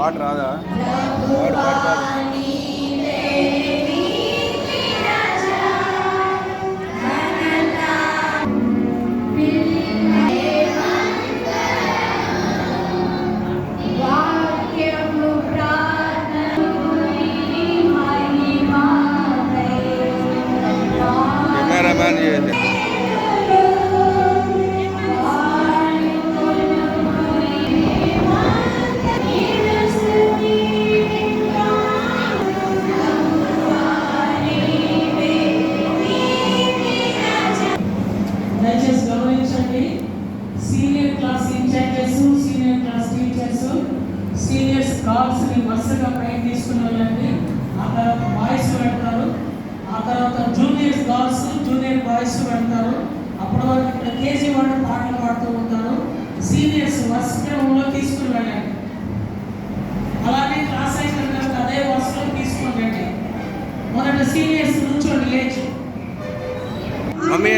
பாடு ராதா பாடு பாடு பாடு Cameraman, yeah. Judges senior class teachers seniors కార్డ్స్ని వరుసగా పైకి తీసుకున్న వెళ్ళండి ఆ తర్వాత బాయ్స్ పెడతారు ఆ తర్వాత జూనియర్ గర్ల్స్ జూనియర్ బాయ్స్ పెడతారు అప్పటి వరకు ఇక్కడ కేజీ వాళ్ళు పాటలు పాడుతూ ఉంటారు. సీనియర్స్ వరుస క్రమంలో తీసుకుని వెళ్ళండి. అలానే క్లాస్ అయిన అదే వరుసలో తీసుకుని వెళ్ళండి. మొదట సీనియర్స్ నుంచోండి లేచి. మమ్మీ